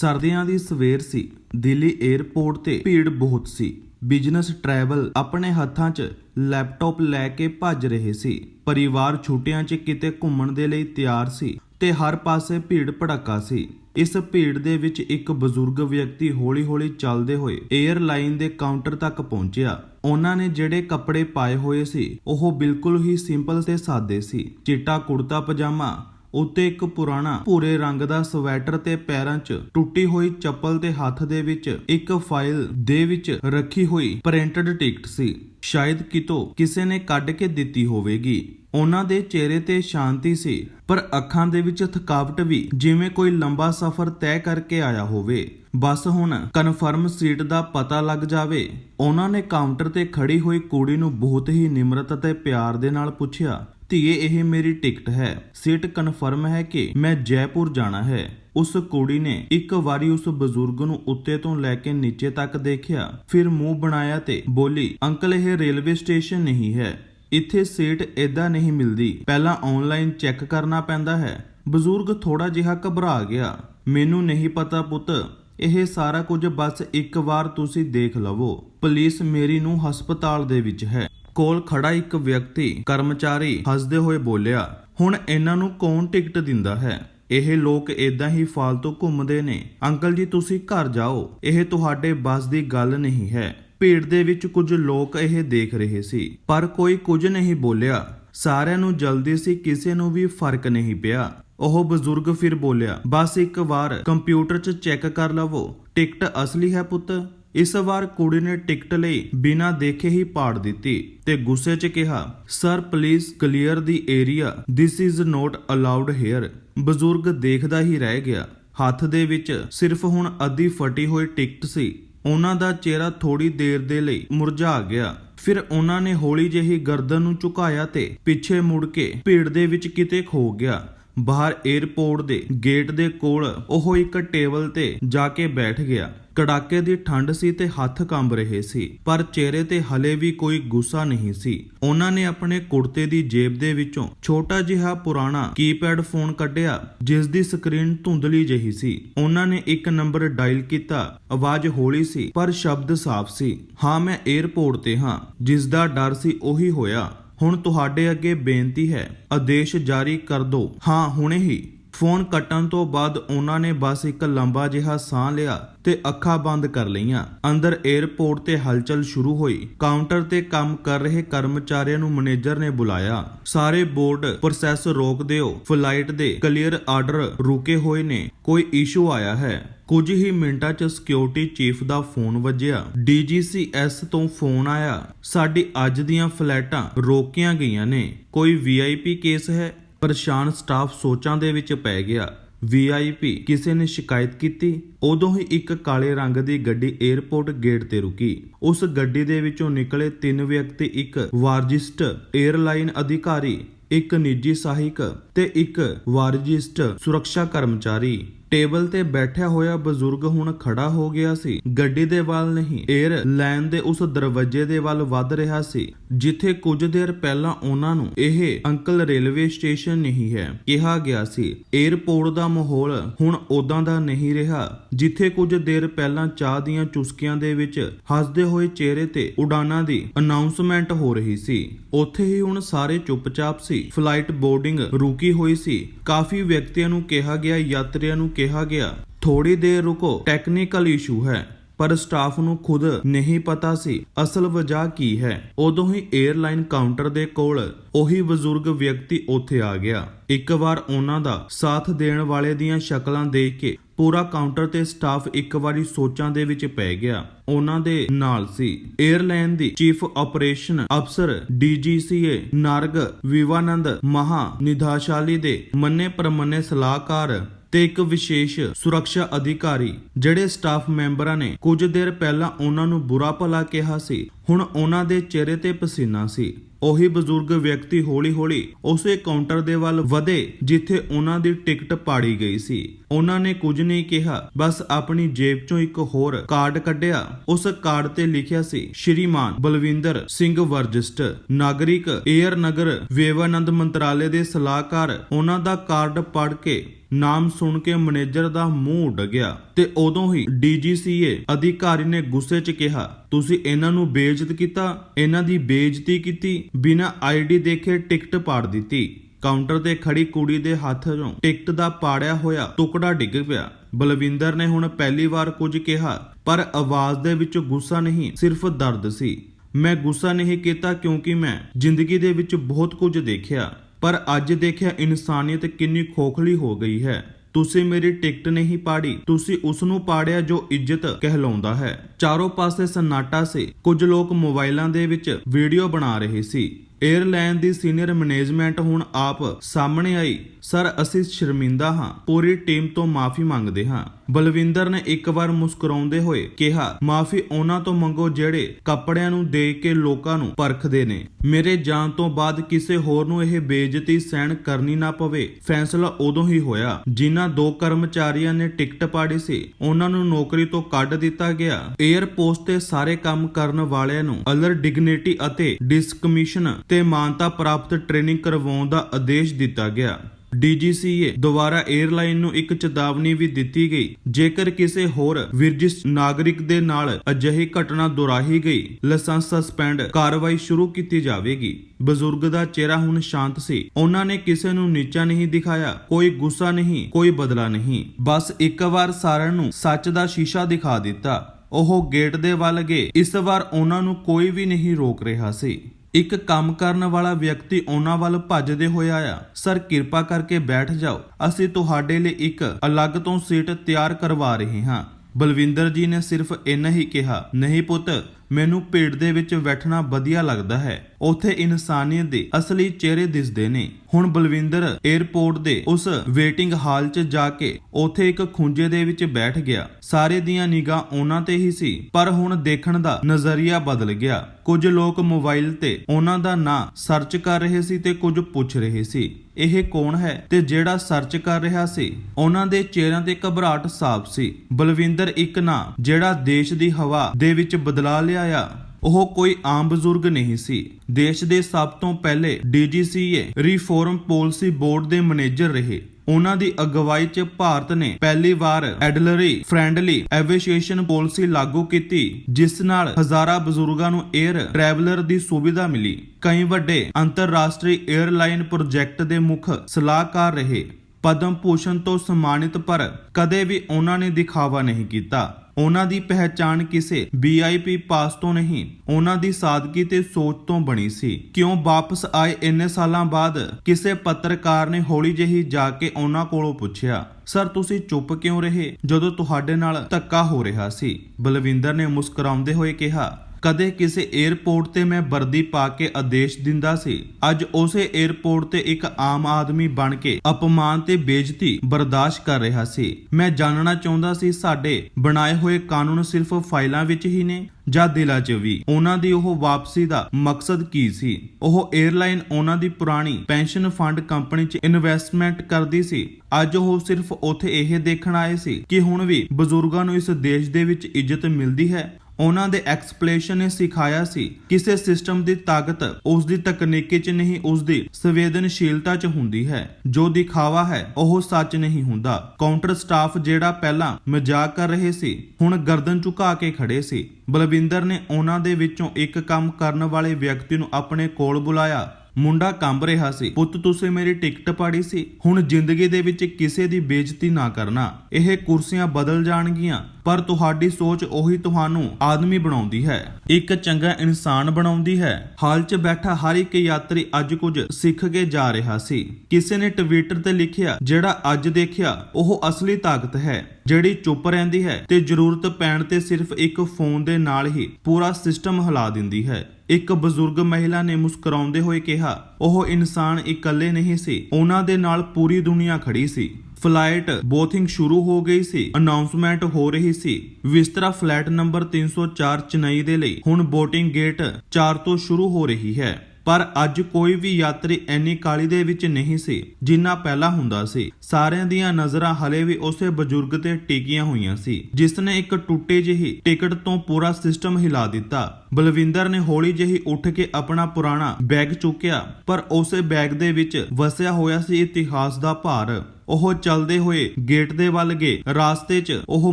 ਸਰਦੀਆਂ ਦੀ ਸਵੇਰ ਸੀ। ਦਿੱਲੀ 에ਅਰਪੋਰਟ ਤੇ ਭੀੜ ਬਹੁਤ ਸੀ। ਬਿਜ਼ਨਸ ਟਰੈਵਲ ਆਪਣੇ ਹੱਥਾਂ 'ਚ ਲੈਪਟਾਪ ਲੈ ਕੇ ਭੱਜ ਰਹੇ ਸੀ। ਪਰਿਵਾਰ ਛੁੱਟੀਆਂ 'ਚ ਕਿਤੇ ਘੁੰਮਣ ਦੇ ਲਈ ਤਿਆਰ ਸੀ ਤੇ ਹਰ ਪਾਸੇ ਭੀੜ ਭੜੱਕਾ ਸੀ। ਇਸ ਭੀੜ ਦੇ ਵਿੱਚ ਇੱਕ ਬਜ਼ੁਰਗ ਵਿਅਕਤੀ ਹੌਲੀ-ਹੌਲੀ ਚੱਲਦੇ ਹੋਏ 에ਅਰਲਾਈਨ ਦੇ ਕਾਊਂਟਰ ਤੱਕ ਪਹੁੰਚਿਆ। ਉਹਨਾਂ ਨੇ ਜਿਹੜੇ ਕੱਪੜੇ ਪਾਏ ਹੋਏ ਸੀ, ਉਹ ਬਿਲਕੁਲ ਹੀ ਸਿੰਪਲ ਤੇ ਸਾਦੇ ਸੀ। ਚਿੱਟਾ ਕੁੜਤਾ ਪਜਾਮਾ ਉੱਤੇ ਇੱਕ ਪੁਰਾਣਾ ਭੂਰੇ ਰੰਗ ਦਾ ਸਵੈਟਰ ਤੇ ਪੈਰਾਂ 'ਚ ਟੁੱਟੀ ਹੋਈ ਚੱਪਲ ਤੇ ਹੱਥ ਦੇ ਵਿੱਚ ਇੱਕ ਫਾਈਲ ਦੇ ਵਿੱਚ ਰੱਖੀ ਹੋਈ ਪ੍ਰਿੰਟਡ ਟਿਕਟ ਸੀ। ਸ਼ਾਇਦ ਕਿਤੋਂ ਕਿਸੇ ਨੇ ਕੱਢ ਕੇ ਦਿੱਤੀ ਹੋਵੇਗੀ। ਉਹਨਾਂ ਦੇ ਚਿਹਰੇ ਤੇ ਸ਼ਾਂਤੀ ਸੀ, ਪਰ ਅੱਖਾਂ ਦੇ ਵਿੱਚ ਥਕਾਵਟ ਵੀ ਜਿਵੇਂ ਕੋਈ ਲੰਬਾ ਸਫ਼ਰ ਤੈਅ ਕਰਕੇ ਆਇਆ ਹੋਵੇ। ਬਸ ਹੁਣ ਕਨਫਰਮ ਸੀਟ ਦਾ ਪਤਾ ਲੱਗ ਜਾਵੇ। ਉਹਨਾਂ ਨੇ ਕਾਊਂਟਰ ਤੇ ਖੜੀ ਹੋਈ ਕੁੜੀ ਨੂੰ ਬਹੁਤ ਹੀ ਨਿਮਰਤ ਅਤੇ ਪਿਆਰ ਦੇ ਨਾਲ ਪੁੱਛਿਆ ਧੀਏ, ਇਹ ਮੇਰੀ ਟਿਕਟ ਹੈ। ਸੀਟ ਕਨਫਰਮ ਹੈ ਕਿ ਮੈਂ ਜੈਪੁਰ ਜਾਣਾ ਹੈ। ਉਸ ਕੁੜੀ ਨੇ ਇੱਕ ਵਾਰੀ ਉਸ ਬਜ਼ੁਰਗ ਨੂੰ ਉੱਤੇ ਤੋਂ ਲੈ ਕੇ ਨੀਚੇ ਤੱਕ ਦੇਖਿਆ। ਫਿਰ ਮੂੰਹ ਬਣਾਇਆ ਤੇ ਬੋਲੀ, ਅੰਕਲ, ਇਹ ਰੇਲਵੇ ਸਟੇਸ਼ਨ ਨਹੀਂ ਹੈ। ਇੱਥੇ ਸੀਟ ਏਦਾਂ ਨਹੀਂ ਮਿਲਦੀ। ਪਹਿਲਾਂ ਆਨਲਾਈਨ ਚੈੱਕ ਕਰਨਾ ਪੈਂਦਾ ਹੈ। ਬਜ਼ੁਰਗ ਥੋੜਾ ਜਿਹਾ ਘਬਰਾ ਗਿਆ। ਮੈਨੂੰ ਨਹੀਂ ਪਤਾ ਪੁੱਤ। ਇਹ ਸਾਰਾ ਕੁਝ ਬਸ ਇੱਕ ਵਾਰ ਤੁਸੀਂ ਦੇਖ ਲਵੋ। ਪੁਲਿਸ ਮੇਰੀ ਨੂੰ ਹਸਪਤਾਲ ਦੇ ਵਿੱਚ ਹੈ। ਕੋਲ ਖੜਾ ਇੱਕ ਵਿਅਕਤੀ ਕਰਮਚਾਰੀ ਹੱਸਦੇ ਹੋਏ ਬੋਲਿਆ, ਹੁਣ ਇਹਨਾਂ ਨੂੰ ਕੌਣ ਟਿਕਟ ਦਿੰਦਾ ਹੈ? ਇਹ ਲੋਕ ਇਦਾਂ ਹੀ ਫਾਲਤੂ ਘੁੰਮਦੇ ਨੇ। ਅੰਕਲ ਜੀ, ਤੁਸੀਂ ਘਰ ਜਾਓ। ਇਹ ਤੁਹਾਡੇ ਬਸ ਦੀ ਗੱਲ ਨਹੀਂ ਹੈ। ਭੀੜ ਦੇ ਵਿੱਚ ਕੁਝ ਲੋਕ ਇਹ ਦੇਖ ਰਹੇ ਸੀ, ਪਰ ਕੋਈ ਕੁਝ ਨਹੀਂ ਬੋਲਿਆ। ਸਾਰਿਆਂ ਨੂੰ ਜਲਦੀ ਸੀ, ਕਿਸੇ ਨੂੰ ਵੀ ਫ਼ਰਕ ਨਹੀਂ ਪਿਆ। ਉਹ ਬਜ਼ੁਰਗ ਫਿਰ ਬੋਲਿਆ, ਬਸ ਇੱਕ ਵਾਰ ਕੰਪਿਊਟਰ 'ਚ ਚੈੱਕ ਕਰ ਲਵੋ। ਟਿਕਟ ਅਸਲੀ ਹੈ ਪੁੱਤ? ਇਸ ਵਾਰ ਕੁੜੀ ਨੇ ਟਿਕਟ ਲਈ ਬਿਨਾਂ ਦੇਖੇ ਹੀ ਪਾੜ ਦਿੱਤੀ ਤੇ ਗੁੱਸੇ 'ਚ ਕਿਹਾ, sir please clear the area this is not allowed here ਬਜ਼ੁਰਗ ਦੇਖਦਾ ਹੀ ਰਹਿ ਗਿਆ। ਹੱਥ ਦੇ ਵਿੱਚ ਸਿਰਫ ਹੁਣ ਅੱਧੀ ਫਟੀ ਹੋਈ ਟਿਕਟ ਸੀ। ਉਹਨਾਂ ਦਾ ਚਿਹਰਾ ਥੋੜੀ ਦੇਰ ਦੇ ਲਈ ਮੁਰਝਾ ਗਿਆ। ਫਿਰ ਉਹਨਾਂ ਨੇ ਹੌਲੀ ਜਿਹੀ ਗਰਦਨ ਨੂੰ ਝੁਕਾਇਆ ਤੇ ਪਿੱਛੇ ਮੁੜ ਕੇ ਭੀੜ ਦੇ ਵਿੱਚ ਕਿਤੇ ਖੋ ਗਿਆ। ਬਾਹਰ 에ਅਰਪੋਰਟ ਦੇ ਗੇਟ ਦੇ ਕੋਲ ਉਹ ਇੱਕ ਟੇਬਲ ਤੇ ਜਾ ਕੇ ਬੈਠ ਗਿਆ। ਕੜਾਕੇ ਦੀ ਠੰਡ ਸੀ ਤੇ ਹੱਥ ਕੰਬ ਰਹੇ ਸੀ, ਪਰ ਚਿਹਰੇ ਤੇ ਹਲੇ ਵੀ ਕੋਈ ਗੁੱਸਾ ਨਹੀਂ ਸੀ। ਉਹਨਾਂ ਨੇ ਆਪਣੇ ਕੁੜਤੇ ਦੀ ਜੇਬ ਦੇ ਵਿੱਚੋਂ ਛੋਟਾ ਜਿਹਾ ਪੁਰਾਣਾ ਕੀਪੈਡ ਫੋਨ ਕੱਢਿਆ, ਜਿਸ ਦੀ ਸਕਰੀਨ ਧੁੰਦਲੀ ਜਿਹੀ ਸੀ। ਉਹਨਾਂ ਨੇ ਇੱਕ ਨੰਬਰ ਡਾਇਲ ਕੀਤਾ, ਆਵਾਜ਼ ਹੌਲੀ ਸੀ, ਪਰ ਸ਼ਬਦ ਸਾਫ਼ ਸੀ। ਹਾਂ, ਮੈਂ 에ਅਰਪੋਰਟ ਤੇ ਹਾਂ। ਜਿਸ ਦਾ ਡਰ ਸੀ, ਉਹੀ ਹੋਇਆ। ਹੁਣ ਤੁਹਾਡੇ ਅੱਗੇ ਬੇਨਤੀ ਹੈ ਆਦੇਸ਼ ਜਾਰੀ ਕਰ ਦਿਓ ਹਾਂ ਹੁਣੇ ਹੀ। ਫੋਨ ਕੱਟਣ ਤੋਂ ਬਾਅਦ ਉਹਨਾਂ ਨੇ ਬਸ ਇੱਕ ਲੰਬਾ ਜਿਹਾ ਸਾਹ ਲਿਆ ਤੇ ਅੱਖਾਂ ਬੰਦ ਕਰ ਲਈਆਂ। ਅੰਦਰ 에ਅਰਪੋਰਟ ਤੇ ਹਲਚਲ ਸ਼ੁਰੂ ਹੋਈ। ਕਾਊਂਟਰ ਤੇ ਕੰਮ ਕਰ ਰਹੇ ਕਰਮਚਾਰੀਆਂ ਨੂੰ ਮੈਨੇਜਰ ਨੇ ਬੁਲਾਇਆ। ਸਾਰੇ ਬੋਰਡ ਪ੍ਰੋਸੈਸ ਰੋਕ ਦਿਓ। ਫਲਾਈਟ ਦੇ ਕਲੀਅਰ ਆਰਡਰ ਰੁਕੇ ਹੋਏ ਨੇ। ਕੋਈ ਇਸ਼ੂ ਆਇਆ ਹੈ। ਕੁਝ ਹੀ ਮਿੰਟਾਂ 'ਚ ਸਿਕਿਉਰਿਟੀ ਚੀਫ ਦਾ ਫੋਨ ਵੱਜਿਆ। ਡੀਜੀਸੀਐਸ ਤੋਂ ਫੋਨ ਆਇਆ। ਸਾਡੀ ਅੱਜ ਦੀਆਂ ਫਲੈਟਾਂ ਰੋਕੀਆਂ ਗਈਆਂ ਨੇ। ਕੋਈ ਵੀਆਈਪੀ ਕੇਸ ਹੈ? ਪਰੇਸ਼ਾਨ ਸਟਾਫ ਸੋਚਾਂ ਦੇ ਵਿੱਚ ਪੈ ਗਿਆ। ਵੀਆਈਪੀ ਕਿਸੇ ਨੇ ਸ਼ਿਕਾਇਤ ਕੀਤੀ, ਉਦੋਂ ਹੀ ਇੱਕ ਕਾਲੇ ਰੰਗ ਦੀ ਗੱਡੀ 에어ਪੋਰਟ ਗੇਟ ਤੇ ਰੁਕੀ। ਉਸ ਗੱਡੀ ਦੇ ਵਿੱਚੋਂ ਨਿਕਲੇ ਤਿੰਨ ਵਿਅਕਤੀ, ਇੱਕ ਵਾਰਜਿਸਟ 에ਅਰਲਾਈਨ ਅਧਿਕਾਰੀ, ਇੱਕ ਨਿੱਜੀ ਸਹਾਇਕ ਤੇ ਇੱਕ ਵਾਰਜਿਸਟ ਸੁਰੱਖਿਆ ਕਰਮਚਾਰੀ। ਟੇਬਲ ਤੇ ਬੈਠਿਆ ਹੋਇਆ ਬਜ਼ੁਰਗ ਹੁਣ ਖੜਾ ਹੋ ਗਿਆ ਸੀ। ਗੱਡੀ ਦੇ ਵੱਲ ਨਹੀਂ 에ਅਰ ਲਾਈਨ ਦੇ ਉਸ ਦਰਵਾਜ਼ੇ ਦੇ ਵੱਲ ਵੱਧ ਰਿਹਾ ਸੀ। ਜਿੱਥੇ ਕੁਝ ਦੇਰ ਪਹਿਲਾਂ ਉਹਨਾਂ ਨੂੰ ਇਹ ਅੰਕਲ ਰੇਲਵੇ ਸਟੇਸ਼ਨ ਨਹੀਂ ਹੈ ਕਿਹਾ ਗਿਆ ਸੀ। 에ਅਰਪੋਰਟ ਦਾ ਮਾਹੌਲ ਹੁਣ ਉਦਾਂ ਦਾ ਨਹੀਂ ਰਿਹਾ, ਜਿੱਥੇ ਕੁਝ ਦੇਰ ਪਹਿਲਾਂ ਚਾਹ ਦੀਆਂ ਚੁਸਕੀਆਂ ਦੇ ਵਿੱਚ ਹੱਸਦੇ ਹੋਏ ਚਿਹਰੇ ਤੇ ਉਡਾਨਾਂ ਦੀ ਅਨਾਉਂਸਮੈਂਟ ਹੋ ਰਹੀ ਸੀ। ਉੱਥੇ ਹੀ ਹੁਣ ਸਾਰੇ ਚੁੱਪਚਾਪ ਸੀ। ਫਲਾਈਟ ਬੋਰਡਿੰਗ ਰੁਕੀ ਹੋਈ ਸੀ। ਕਾਫੀ ਵਿਅਕਤੀਆਂ ਨੂੰ ਕਿਹਾ ਗਿਆ, ਯਾਤਰੀਆਂ ਨੂੰ ਕਿਹਾ ਗਿਆ ਥੋੜੀ ਦੇਰ ਰੁਕੋ ਟੈਕਨੀਕਲ ਇਸ਼ੂ ਹੈ। ਪਰ ਸਟਾਫ ਨੂੰ ਖੁਦ ਨਹੀਂ ਪਤਾ ਸੀ ਅਸਲ ਵਜ੍ਹਾ ਕੀ ਹੈ। ਉਦੋਂ ਹੀ 에ਅਰਲਾਈਨ ਕਾਊਂਟਰ ਦੇ ਕੋਲ ਉਹੀ ਬਜ਼ੁਰਗ ਵਿਅਕਤੀ ਉੱਥੇ ਆ ਗਿਆ। ਇੱਕ ਵਾਰ ਉਹਨਾਂ ਦਾ ਸਾਥ ਦੇਣ ਵਾਲੇ ਦੀਆਂ ਸ਼ਕਲਾਂ ਦੇਖ ਕੇ ਪੂਰਾ ਕਾਊਂਟਰ ਤੇ ਸਟਾਫ ਇੱਕ ਵਾਰੀ ਸੋਚਾਂ ਦੇ ਵਿੱਚ ਪੈ ਗਿਆ। ਉਹਨਾਂ ਦੇ ਨਾਲ ਸੀ। 에ਅਰਲਾਈਨ ਦੀ ਚੀਫ ਆਪਰੇਸ਼ਨ ਅਫਸਰ ਡੀਜੀਸੀਏ ਨਾਰਗ ਵਿਵਾਨੰਦ ਮਹਾ ਨਿਧਾਸ਼ਾਲੀ ਦੇ ਮੰਨੇ ਪ੍ਰਮੰਨੇ ਸਲਾਹਕਾਰ ਤੇ ਇੱਕ ਵਿਸ਼ੇਸ਼ ਸੁਰੱਖਿਆ ਅਧਿਕਾਰੀ, ਜਿਹੜੇ ਸਟਾਫ ਮੈਂਬਰਾਂ ਨੇ ਕੁਝ ਦੇਰ ਪਹਿਲਾਂ ਉਹਨਾਂ ਨੂੰ ਬੁਰਾ ਭਲਾ ਕਿਹਾ ਸੀ, ਹੁਣ ਉਹਨਾਂ ਦੇ ਚਿਹਰੇ ਤੇ ਪਸੀਨਾ ਸੀ। ਉਹੀ ਬਜ਼ੁਰਗ ਵਿਅਕਤੀ ਹੌਲੀ-ਹੌਲੀ ਉਸੇ ਕਾਊਂਟਰ ਦੇ ਵੱਲ ਵਧੇ, ਜਿੱਥੇ ਉਹਨਾਂ ਦੀ ਟਿਕਟ ਪਾੜੀ ਗਈ ਸੀ। ਉਹਨਾਂ ਨੇ ਕੁਝ ਨਹੀਂ ਕਿਹਾ, ਬਸ ਆਪਣੀ ਜੇਬ ਚੋਂ ਇੱਕ ਹੋਰ ਕਾਰਡ ਕੱਢਿਆ। ਉਸ ਕਾਰਡ ਤੇ ਲਿਖਿਆ ਸੀ, ਸ਼੍ਰੀਮਾਨ ਬਲਵਿੰਦਰ ਸਿੰਘ ਵਰਜਿਸਟ, ਨਾਗਰਿਕ, ਏਅਰ ਨਗਰ, ਵੇਵਾਨੰਦ ਮੰਤਰਾਲੇ ਦੇ ਸਲਾਹਕਾਰ। ਉਹਨਾਂ ਦਾ ਕਾਰਡ ਪੜ੍ਹ ਕੇ ਨਾਮ ਸੁਣ ਕੇ ਮੈਨੇਜਰ ਦਾ ਮੂੰਹ ਉੱਡ ਗਿਆ ਤੇ ਉਦੋਂ ਹੀ ਡੀਜੀਸੀਏ ਅਧਿਕਾਰੀ ਨੇ ਗੁੱਸੇ 'ਚ ਕਿਹਾ, ਤੁਸੀਂ ਇਹਨਾਂ ਨੂੰ ਬੇਇੱਜ਼ਤ ਕੀਤਾ, ਇਹਨਾਂ ਦੀ ਬੇਇੱਜ਼ਤੀ ਕੀਤੀ, ਬਿਨਾਂ ਆਈਡੀ ਦੇਖੇ ਟਿਕਟ ਪਾੜ ਦਿੱਤੀ। ਕਾਊਂਟਰ ਤੇ ਖੜੀ ਕੁੜੀ ਦੇ ਹੱਥ 'ਚੋਂ ਟਿਕਟ ਦਾ ਪਾੜਿਆ ਹੋਇਆ ਟੁਕੜਾ ਡਿੱਗ ਪਿਆ। ਬਲਵਿੰਦਰ ਨੇ ਹੁਣ ਪਹਿਲੀ ਵਾਰ ਕੁਝ ਕਿਹਾ, ਪਰ ਆਵਾਜ਼ ਦੇ ਵਿੱਚ ਗੁੱਸਾ ਨਹੀਂ, ਸਿਰਫ ਦਰਦ ਸੀ। ਮੈਂ ਗੁੱਸਾ ਨਹੀਂ ਕੀਤਾ ਕਿਉਂਕਿ ਮੈਂ ਜ਼ਿੰਦਗੀ ਦੇ ਵਿੱਚ ਬਹੁਤ ਕੁਝ ਦੇਖਿਆ। ਪਰ ਅੱਜ ਦੇਖਿਆ ਇਨਸਾਨੀਅਤ ਕਿੰਨੀ ਖੋਖਲੀ ਹੋ ਗਈ ਹੈ। ਤੁਸੀਂ ਮੇਰੀ ਟਿਕਟ ਨਹੀਂ ਪਾੜੀ। ਤੁਸੀਂ ਉਸ ਨੂੰ ਪਾੜਿਆ ਜੋ ਇੱਜ਼ਤ ਕਹਿਲਾਉਂਦਾ ਹੈ। ਚਾਰੋਂ ਪਾਸੇ ਸਨਾਟਾ ਸੀ। ਕੁਝ ਲੋਕ ਮੋਬਾਈਲਾਂ ਦੇ ਵਿੱਚ ਵੀਡੀਓ ਬਣਾ ਰਹੇ ਸੀ। 에ਅਰਲਾਈਨ ਦੀ ਸੀਨੀਅਰ ਮੈਨੇਜਮੈਂਟ ਹੁਣ ਆਪ ਸਾਹਮਣੇ ਆਈ। ਸਰ, ਅਸੀਂ ਸ਼ਰਮਿੰਦਾ ਹਾਂ। ਪੂਰੀ ਟੀਮ ਤੋਂ ਮਾਫੀ ਮੰਗਦੇ ਹਾਂ। ਬਲਵਿੰਦਰ ਨੇ ਇੱਕ ਵਾਰ ਮੁਸਕਰਾਉਂਦੇ ਹੋਏ ਕਿਹਾ, ਮਾਫੀ ਉਹਨਾਂ ਤੋਂ ਮੰਗੋ ਜਿਹੜੇ ਕੱਪੜਿਆਂ ਨੂੰ ਦੇਖ ਕੇ ਲੋਕਾਂ ਨੂੰ ਪਰਖਦੇ ਨੇ। ਮੇਰੇ ਜਾਣ ਤੋਂ ਬਾਅਦ ਕਿਸੇ ਹੋਰ ਨੂੰ ਇਹ ਬੇਇੱਜ਼ਤੀ ਸਹਿਣ ਕਰਨੀ ਨਾ ਪਵੇ। ਫੈਸਲਾ ਉਦੋਂ ਹੀ ਹੋਇਆ, ਜਿਨ੍ਹਾਂ ਦੋ ਕਰਮਚਾਰੀਆਂ ਨੇ ਟਿਕਟ ਪਾੜੀ ਸੀ। ਉਹਨਾਂ ਨੂੰ ਨੌਕਰੀ ਤੋਂ ਕੱਢ ਦਿੱਤਾ ਗਿਆ। 에ਅਰਪੋਸਟ ਤੇ ਸਾਰੇ ਕੰਮ ਕਰਨ ਵਾਲਿਆਂ ਨੂੰ ਅਲਰ ਡਿਗਨਿਟੀ ਅਤੇ ਡਿਸਕਮਿਸ਼ਨ ਤੇ ਮਾਨਤਾ ਪ੍ਰਾਪਤ ਟ੍ਰੇਨਿੰਗ ਕਰਵਾਉਣ ਦਾ ਆਦੇਸ਼ ਦਿੱਤਾ ਗਿਆ। ਡੀਜੀਸੀਏ ਦੁਆਰਾ 에ਅਰਲਾਈਨ ਨੂੰ ਇੱਕ ਚੇਤਾਵਨੀ ਵੀ ਦਿੱਤੀ ਗਈ। ਜੇਕਰ ਕਿਸੇ ਹੋਰ ਵਿਰਜਿਸ ਨਾਗਰਿਕ ਦੇ ਨਾਲ ਅਜਿਹੀ ਘਟਨਾ ਦੁਹਰਾਹੀ ਗਈ, ਲਾਇਸੈਂਸ ਸਸਪੈਂਡ ਕਾਰਵਾਈ ਸ਼ੁਰੂ ਕੀਤੀ ਜਾਵੇਗੀ। ਬਜ਼ੁਰਗ ਦਾ ਚਿਹਰਾ ਹੁਣ ਸ਼ਾਂਤ ਸੀ। ਉਹਨਾਂ ਨੇ ਕਿਸੇ ਨੂੰ ਨੀਚਾ ਨਹੀਂ ਦਿਖਾਇਆ, ਕੋਈ ਗੁੱਸਾ ਨਹੀਂ, ਕੋਈ ਬਦਲਾ ਨਹੀਂ। ਬਸ ਇੱਕ ਵਾਰ ਸਾਰਿਆਂ ਨੂੰ ਸੱਚ ਦਾ ਸ਼ੀਸ਼ਾ ਦਿਖਾ ਦਿੱਤਾ। ਉਹ ਗੇਟ ਦੇ ਵੱਲ ਗਏ। ਇਸ ਵਾਰ ਉਹਨਾਂ ਨੂੰ ਕੋਈ ਵੀ ਨਹੀਂ ਰੋਕ ਰਿਹਾ ਸੀ। ਇੱਕ ਕੰਮ ਕਰਨ ਵਾਲਾ ਵਿਅਕਤੀ ਉਹਨਾਂ ਵੱਲ ਭੱਜਦੇ ਹੋਏ ਆਇਆ। ਸਰ, ਕਿਰਪਾ ਕਰਕੇ ਬੈਠ ਜਾਓ। ਅਸੀਂ ਤੁਹਾਡੇ ਲਈ ਇੱਕ ਅਲੱਗ ਤੋਂ ਸੀਟ ਤਿਆਰ ਕਰਵਾ ਰਹੇ ਹਾਂ। ਬਲਵਿੰਦਰ ਜੀ ਨੇ ਸਿਰਫ ਇੰਨਾ ਹੀ ਕਿਹਾ, ਨਹੀਂ ਪੁੱਤ, ਮੈਨੂੰ ਭੀੜ ਦੇ ਵਿੱਚ ਬੈਠਣਾ ਵਧੀਆ ਲੱਗਦਾ ਹੈ। ਉੱਥੇ ਇਨਸਾਨੀਅਤ ਦੇ ਅਸਲੀ ਚਿਹਰੇ ਦਿਸਦੇ ਨੇ। ਹੁਣ ਬਲਵਿੰਦਰ 에ਅਰਪੋਰਟ ਦੇ ਉਸ ਵੇਟਿੰਗ ਹਾਲ 'ਚ ਜਾ ਕੇ ਉੱਥੇ ਇੱਕ ਖੁੰਝੇ ਦੇ ਵਿੱਚ ਬੈਠ ਗਿਆ। ਸਾਰੇ ਦੀਆਂ ਨਿਗਾਹ ਉਹਨਾਂ ਤੇ ਹੀ ਸੀ, ਪਰ ਹੁਣ ਦੇਖਣ ਦਾ ਨਜ਼ਰੀਆ ਬਦਲ ਗਿਆ। ਕੁਝ ਲੋਕ ਮੋਬਾਈਲ ਤੇ ਉਹਨਾਂ ਦਾ ਨਾਂ ਸਰਚ ਕਰ ਰਹੇ ਸੀ ਤੇ ਕੁਝ ਪੁੱਛ ਰਹੇ ਸੀ। ਇਹ ਕੌਣ ਹੈ ਤੇ ਜਿਹੜਾ ਸਰਚ ਕਰ ਰਿਹਾ ਸੀ? ਉਹਨਾਂ ਦੇ ਚਿਹਰਿਆਂ ਤੇ ਘਬਰਾਹਟ ਸਾਫ਼ ਸੀ। ਬਲਵਿੰਦਰ ਇੱਕ ਨਾ ਜਿਹੜਾ ਦੇਸ਼ ਦੀ ਹਵਾ ਦੇ ਵਿੱਚ ਬਦਲਾ ਲਿਆਇਆ, ਉਹ ਕੋਈ ਆਮ ਬਜ਼ੁਰਗ ਨਹੀਂ ਸੀ। ਦੇਸ਼ ਦੇ ਸਭ ਤੋਂ ਪਹਿਲੇ ਡੀਜੀਸੀਏ, ਰਿਫਾਰਮ ਪਾਲਿਸੀ ਬੋਰਡ ਦੇ ਮੈਨੇਜਰ ਰਹੇ। ਉਹਨਾਂ ਦੀ ਅਗਵਾਈ 'ਚ ਭਾਰਤ ਨੇ ਪਹਿਲੀ ਵਾਰ ਐਡਲਰੀ ਫ੍ਰੈਂਡਲੀ ਐਵੀਏਸ਼ਨ ਪਾਲਿਸੀ ਲਾਗੂ ਕੀਤੀ, ਜਿਸ ਨਾਲ ਹਜ਼ਾਰਾਂ ਬਜ਼ੁਰਗਾਂ ਨੂੰ 에ਅਰ ਟਰੈਵਲਰ ਦੀ ਸੁਵਿਧਾ ਮਿਲੀ। ਕਈ ਵੱਡੇ ਅੰਤਰਰਾਸ਼ਟਰੀ 에ਅਰਲਾਈਨ ਪ੍ਰੋਜੈਕਟ ਦੇ ਮੁੱਖ ਸਲਾਹਕਾਰ ਰਹੇ। ਪਦਮ ਭੂਸ਼ਣ ਤੋਂ ਸਨਮਾਨਿਤ ਪਰ ਕਦੇ ਵੀ ਉਹਨਾਂ ਨੇ ਦਿਖਾਵਾ ਨਹੀਂ ਕੀਤਾ। ਉਹਨਾਂ ਦੀ ਪਹਿਚਾਣ ਕਿਸੇ ਵੀਆਈਪੀ ਪਾਸ ਤੋਂ ਨਹੀਂ, ਉਹਨਾਂ ਦੀ ਸਾਦਗੀ ਤੇ ਸੋਚ ਤੋਂ ਬਣੀ ਸੀ। ਕਿਉਂ ਵਾਪਸ ਆਏ ਇੰਨੇ ਸਾਲਾਂ ਬਾਅਦ? ਕਿਸੇ ਪੱਤਰਕਾਰ ਨੇ ਹੌਲੀ ਜਿਹੀ ਜਾ ਕੇ ਉਹਨਾਂ ਕੋਲੋਂ ਪੁੱਛਿਆ, ਸਰ, ਤੁਸੀਂ ਚੁੱਪ ਕਿਉਂ ਰਹੇ? ਜਦੋਂ ਤੁਹਾਡੇ ਨਾਲ ਧੱਕਾ ਹੋ ਰਿਹਾ ਸੀ। ਬਲਵਿੰਦਰ ਨੇ ਮੁਸਕਰਾਉਂਦੇ ਹੋਏ ਕਿਹਾ ਕਦੇ ਕਿਸੇ 에ਅਰਪੋਰਟ ਤੇ ਮੈਂ ਵਰਦੀ ਪਾ ਕੇ ਆਦੇਸ਼ ਦਿੰਦਾ ਸੀ। ਅੱਜ ਉਸੇ 에ਅਰਪੋਰਟ ਤੇ ਇੱਕ ਆਮ ਆਦਮੀ ਬਣ ਕੇ ਅਪਮਾਨ ਤੇ ਬੇਇੱਜ਼ਤੀ ਬਰਦਾਸ਼ਤ ਕਰ ਰਿਹਾ ਸੀ। ਮੈਂ ਜਾਣਨਾ ਚਾਹੁੰਦਾ ਸੀ ਸਾਡੇ ਬਣਾਏ ਹੋਏ ਕਾਨੂੰਨ ਸਿਰਫ ਫਾਈਲਾਂ ਵਿੱਚ ਹੀ ਨੇ ਜਾਂ ਦਿਲਾਂ 'ਚ ਵੀ। ਉਹਨਾਂ ਦੀ ਉਹ ਵਾਪਸੀ ਦਾ ਮਕਸਦ ਕੀ ਸੀ? ਉਹ 에ਅਰਲਾਈਨ ਉਹਨਾਂ ਦੀ ਪੁਰਾਣੀ ਪੈਨਸ਼ਨ ਫੰਡ ਕੰਪਨੀ 'ਚ ਇਨਵੈਸਟਮੈਂਟ ਕਰਦੀ ਸੀ। ਅੱਜ ਉਹ ਸਿਰਫ ਉੱਥੇ ਇਹ ਦੇਖਣ ਆਏ ਸੀ ਕਿ ਹੁਣ ਵੀ ਬਜ਼ੁਰਗਾਂ ਨੂੰ ਇਸ ਦੇਸ਼ ਦੇ ਵਿੱਚ ਇੱਜ਼ਤ ਮਿਲਦੀ ਹੈ ਉਹਨਾਂ ਦੇ ਐਕਸਪਲੇਸ਼ਨ ਨੇ ਸਿਖਾਇਆ ਸੀ। ਕਿਸੇ ਸਿਸਟਮ ਦੀ ਤਾਕਤ ਉਸ ਦੀ ਤਕਨੀਕੀ 'ਚ ਨਹੀਂ ਉਸ ਦੀ ਸੰਵੇਦਨਸ਼ੀਲਤਾ 'ਚ ਹੁੰਦੀ ਹੈ। ਜੋ ਦਿਖਾਵਾ ਹੈ, ਉਹ ਸੱਚ ਨਹੀਂ ਹੁੰਦਾ। ਕਾਊਂਟਰ ਸਟਾਫ ਜਿਹੜਾ ਪਹਿਲਾਂ ਮਜ਼ਾਕ ਕਰ ਰਹੇ ਸੀ, ਹੁਣ ਗਰਦਨ ਝੁਕਾ ਕੇ ਖੜੇ ਸੀ। ਬਲਵਿੰਦਰ ਨੇ ਉਹਨਾਂ ਦੇ ਵਿੱਚੋਂ ਇੱਕ ਕੰਮ ਕਰਨ ਵਾਲੇ ਵਿਅਕਤੀ ਨੂੰ ਆਪਣੇ ਕੋਲ ਬੁਲਾਇਆ। ਮੁੰਡਾ ਕੰਬ ਰਿਹਾ ਸੀ, ਪੁੱਤ, ਤੁਸੀਂ ਮੇਰੀ ਟਿਕਟ ਪਾੜੀ ਸੀ। ਹੁਣ ਜ਼ਿੰਦਗੀ ਦੇ ਵਿੱਚ ਕਿਸੇ ਦੀ ਬੇਇੱਜ਼ਤੀ ਨਾ ਕਰਨਾ। ਇਹ ਕੁਰਸੀਆਂ ਬਦਲ ਜਾਣਗੀਆਂ। ਪਰ ਤੁਹਾਡੀ ਸੋਚ ਉਹੀ ਤੁਹਾਨੂੰ ਆਦਮੀ ਬਣਾਉਂਦੀ ਹੈ। ਇੱਕ ਚੰਗਾ ਇਨਸਾਨ ਬਣਾਉਂਦੀ ਹੈ। ਹਾਲ 'ਚ ਬੈਠਾ ਹਰ ਇੱਕ ਯਾਤਰੀ ਅੱਜ ਕੁਝ ਸਿੱਖ ਕੇ ਜਾ ਰਿਹਾ ਸੀ। ਕਿਸੇ ਨੇ ਟਵਿੱਟਰ ਤੇ ਲਿਖਿਆ, ਜਿਹੜਾ ਅੱਜ ਦੇਖਿਆ, ਉਹ ਅਸਲੀ ਤਾਕਤ ਹੈ। ਜਿਹੜੀ ਚੁੱਪ ਰਹਿੰਦੀ ਹੈ ਤੇ ਜ਼ਰੂਰਤ ਪੈਣ ਤੇ ਸਿਰਫ ਇੱਕ ਫੋਨ ਦੇ ਨਾਲ ਹੀ ਪੂਰਾ ਸਿਸਟਮ ਹਿਲਾ ਦਿੰਦੀ ਹੈ। ਇੱਕ ਬਜ਼ੁਰਗ ਮਹਿਲਾ ਨੇ ਮੁਸਕਰਾਉਂਦੇ ਹੋਏ ਕਿਹਾ, ਉਹ ਇਨਸਾਨ ਇਕੱਲੇ ਨਹੀਂ ਸੀ, ਉਹਨਾਂ ਦੇ ਨਾਲ ਪੂਰੀ ਦੁਨੀਆ ਖੜੀ ਸੀ। ਫਲਾਈਟ ਬੋਥਿੰਗ ਸ਼ੁਰੂ ਹੋ ਗਈ ਸੀ ਅਨਾਉਂਸਮੈਂਟ ਹੋ ਰਹੀ ਸੀ। ਵਿਸਤਰਾ ਫਲੈਟ ਨੰਬਰ 304 ਚੇਨਈ ਦੇ ਲਈ ਹੁਣ ਬੋਟਿੰਗ ਗੇਟ 4 ਤੋਂ ਸ਼ੁਰੂ ਹੋ ਰਹੀ ਹੈ। ਪਰ ਅੱਜ ਕੋਈ ਵੀ ਯਾਤਰੀ ਐਨੀ ਕਾਲੀ ਦੇ ਵਿੱਚ ਨਹੀਂ ਸੀ, ਜਿੰਨਾ ਪਹਿਲਾਂ ਹੁੰਦਾ ਸੀ। ਸਾਰਿਆਂ ਦੀਆਂ ਨਜ਼ਰਾਂ ਹਲੇ ਵੀ ਉਸੇ ਬਜ਼ੁਰਗ ਤੇ ਟਿਕੀਆਂ ਹੋਈਆਂ ਸੀ, ਜਿਸ ਨੇ ਇੱਕ ਟੁੱਟੇ ਜਿਹੀ ਟਿਕਟ ਤੋਂ ਪੂਰਾ ਸਿਸਟਮ ਹਿਲਾ ਦਿੱਤਾ। ਬਲਵਿੰਦਰ ਨੇ ਹੌਲੀ ਜਿਹੀ ਉੱਠ ਕੇ ਆਪਣਾ ਪੁਰਾਣਾ ਬੈਗ ਚੁੱਕਿਆ, ਪਰ ਉਸੇ ਬੈਗ ਦੇ ਵਿੱਚ ਵਸਿਆ ਹੋਇਆ ਸੀ ਇਤਿਹਾਸ ਦਾ ਭਾਰ। ਉਹ ਚੱਲਦੇ ਹੋਏ ਗੇਟ ਦੇ ਵੱਲ ਗਏ। ਰਾਸਤੇ 'ਚ ਉਹ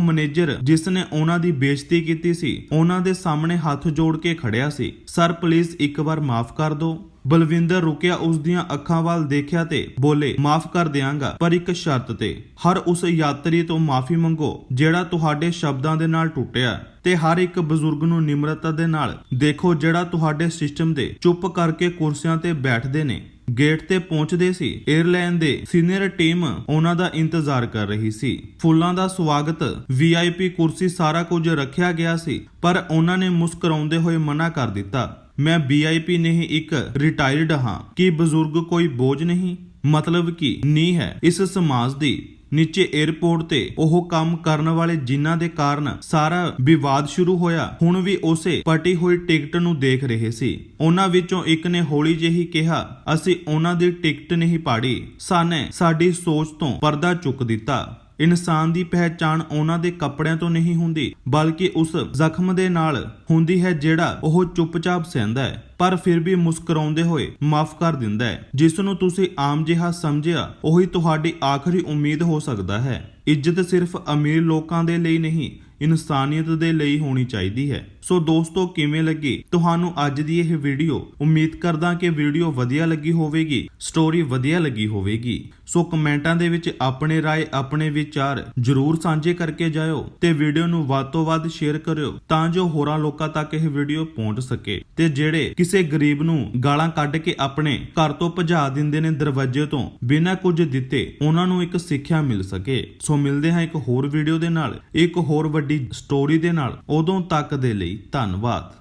ਮੈਨੇਜਰ ਜਿਸ ਨੇ ਉਹਨਾਂ ਦੀ ਬੇਇੱਜ਼ਤੀ ਕੀਤੀ ਸੀ, ਉਹਨਾਂ ਦੇ ਸਾਹਮਣੇ ਹੱਥ ਜੋੜ ਕੇ ਖੜਿਆ ਸੀ। ਸਰ ਪਲੀਜ਼ ਇੱਕ ਵਾਰ ਮਾਫ ਕਰ ਦਿਓ। ਬਲਵਿੰਦਰ ਰੁਕਿਆ ਉਸ ਦੀਆਂ ਅੱਖਾਂ ਵੱਲ ਦੇਖਿਆ ਤੇ ਬੋਲੇ, ਮਾਫ ਕਰ ਦਿਆਂਗਾ, ਪਰ ਇੱਕ ਸ਼ਰਤ ਤੇ। ਹਰ ਉਸ ਯਾਤਰੀ ਤੋਂ ਮਾਫੀ ਮੰਗੋ, ਜਿਹੜਾ ਤੁਹਾਡੇ ਸ਼ਬਦਾਂ ਦੇ ਨਾਲ ਟੁੱਟਿਆ ਤੇ ਹਰ ਇੱਕ ਬਜ਼ੁਰਗ ਨੂੰ ਨਿਮਰਤਾ ਦੇ ਨਾਲ ਦੇਖੋ, ਜਿਹੜਾ ਤੁਹਾਡੇ ਸਿਸਟਮ ਦੇ ਚੁੱਪ ਕਰਕੇ ਕੁਰਸੀਆਂ ਤੇ ਬੈਠਦੇ ਨੇ। ਗੇਟ ਤੇ ਪਹੁੰਚਦੇ ਸੀ 에ਅਰਲਾਈਨ ਦੇ ਸੀਨੀਅਰ ਟੀਮ ਉਹਨਾਂ ਦਾ ਇੰਤਜ਼ਾਰ ਕਰ ਰਹੀ ਸੀ। ਫੁੱਲਾਂ ਦਾ ਸਵਾਗਤ, ਵੀਆਈਪੀ ਕੁਰਸੀ ਸਾਰਾ ਕੁਝ ਰੱਖਿਆ ਗਿਆ ਸੀ, ਪਰ ਉਹਨਾਂ ਨੇ ਮੁਸਕਰਾਉਂਦੇ ਹੋਏ ਮਨਾ ਕਰ ਦਿੱਤਾ। ਮੈਂ ਵੀਆਈਪੀ ਨਹੀਂ, ਇੱਕ ਰਿਟਾਇਰਡ ਹਾਂ। ਕਿ ਬਜ਼ੁਰਗ ਕੋਈ ਬੋਝ ਨਹੀਂ? ਮਤਲਬ ਕਿ? ਨਹੀਂ ਹੈ। ਇਸ ਸਮਾਜ ਦੀ ਨੀਚੇ 에ਅਰਪੋਰਟ ਤੇ ਉਹ ਕੰਮ ਕਰਨ ਵਾਲੇ ਜਿਨ੍ਹਾਂ ਦੇ ਕਾਰਨ ਸਾਰਾ ਵਿਵਾਦ ਸ਼ੁਰੂ ਹੋਇਆ, ਹੁਣ ਵੀ ਉਸੇ ਪਟੀ ਹੋਈ ਟਿਕਟ ਨੂੰ ਦੇਖ ਰਹੇ ਸੀ। ਉਹਨਾਂ ਵਿੱਚੋਂ ਇੱਕ ਨੇ ਹੌਲੀ ਜਿਹੀ ਕਿਹਾ, ਅਸੀਂ ਉਹਨਾਂ ਦੀ ਟਿਕਟ ਨਹੀਂ ਪਾੜੀ। ਸਾਨੇ ਸਾਡੀ ਸੋਚ ਤੋਂ ਪਰਦਾ ਚੁੱਕ ਦਿੱਤਾ। ਇਨਸਾਨ ਦੀ ਪਹਿਚਾਣ ਉਹਨਾਂ ਦੇ ਕੱਪੜਿਆਂ ਤੋਂ ਨਹੀਂ ਹੁੰਦੀ, ਬਲਕਿ ਉਸ ਜ਼ਖਮ ਦੇ ਨਾਲ ਹੁੰਦੀ ਹੈ ਜਿਹੜਾ ਉਹ ਚੁੱਪਚਾਪ ਸਹਿੰਦਾ ਹੈ, ਪਰ ਫਿਰ ਵੀ ਮੁਸਕਰਾਉਂਦੇ ਹੋਏ ਮਾਫ ਕਰ ਦਿੰਦਾ ਹੈ। ਜਿਸ ਨੂੰ ਤੁਸੀਂ ਆਮ ਜਿਹਾ ਸਮਝਿਆ, ਉਹੀ ਤੁਹਾਡੀ ਆਖਰੀ ਉਮੀਦ ਹੋ ਸਕਦਾ ਹੈ। ਇੱਜ਼ਤ ਸਿਰਫ ਅਮੀਰ ਲੋਕਾਂ ਦੇ ਲਈ ਨਹੀਂ, ਇਨਸਾਨੀਅਤ ਦੇ ਲਈ ਹੋਣੀ ਚਾਹੀਦੀ ਹੈ। ਸੋ ਦੋਸਤੋ, ਕਿਵੇਂ ਲੱਗੀ ਤੁਹਾਨੂੰ ਅੱਜ ਦੀ ਇਹ ਵੀਡੀਓ ਉਮੀਦ ਕਰਦਾ ਕਿ ਵੀਡੀਓ ਵਧੀਆ ਲੱਗੀ ਹੋਵੇਗੀ ਸਟੋਰੀ ਵਧੀਆ ਲੱਗੀ ਹੋਵੇਗੀ। ਸੋ ਕਮੈਂਟਾਂ ਦੇ ਵਿੱਚ ਆਪਣੇ ਰਾਏ, ਆਪਣੇ ਵਿਚਾਰ ਜਰੂਰ ਸਾਂਝੇ ਕਰਕੇ ਜਾਇਓ ਤੇ ਵੀਡੀਓ ਨੂੰ ਵੱਧ ਤੋਂ ਵੱਧ ਸ਼ੇਅਰ ਕਰਿਓ ਤਾਂ ਜੋ ਹੋਰਾਂ ਲੋਕਾਂ ਤੱਕ ਇਹ ਵੀਡੀਓ ਪਹੁੰਚ ਸਕੇ। ਤੇ ਜਿਹੜੇ ਕਿਸੇ ਗਰੀਬ ਨੂੰ ਗਾਲਾਂ ਕੱਢ ਕੇ ਆਪਣੇ ਘਰ ਤੋਂ ਭਜਾ ਦਿੰਦੇ ਨੇ ਦਰਵਾਜ਼ੇ ਤੋਂ ਬਿਨਾਂ ਕੁਝ ਦਿੱਤੇ, ਉਹਨਾਂ ਨੂੰ ਇੱਕ ਸਿੱਖਿਆ ਮਿਲ ਸਕੇ। ਸੋ ਮਿਲਦੇ ਹਾਂ ਇੱਕ ਹੋਰ ਵੀਡੀਓ ਦੇ ਨਾਲ, ਇੱਕ ਹੋਰ ਵੱਡੀ ਸਟੋਰੀ ਦੇ ਨਾਲ, ਉਦੋਂ ਤੱਕ ਦੇ ਲਈ ਧੰਨਵਾਦ।